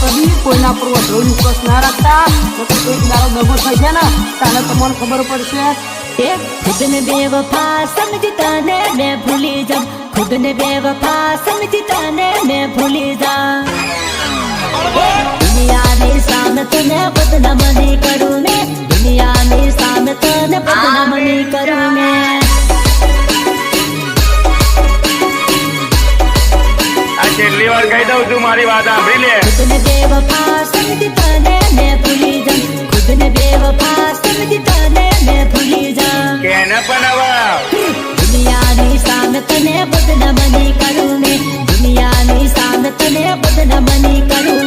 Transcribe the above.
કદી કોઈના પર વધુ વિશ્વાસ ના રાખતા. તો એક દારો દગો થઈ જાય ને, તારે તમને ખબર પડશે. એ ખુદ ને બેવફા સમજતા ને मैं ભૂલી જા ખુદને બેવફા સમજતા ને मैं ભૂલી જા દુનિયાની સામે તને બદનામ નહીં કરું મેં. દુનિયાની સામે તને બદનામ નહીં કરું મેં. કેટલી વાર કહી દઉં છું મારી વાત સાંભળી લે. ખુદને બેવફા તને મે ભૂલી જા ખુદને બેવફા દુનિયાની સામે તને બદનામી કરું મે દુનિયાની સામે તને કરું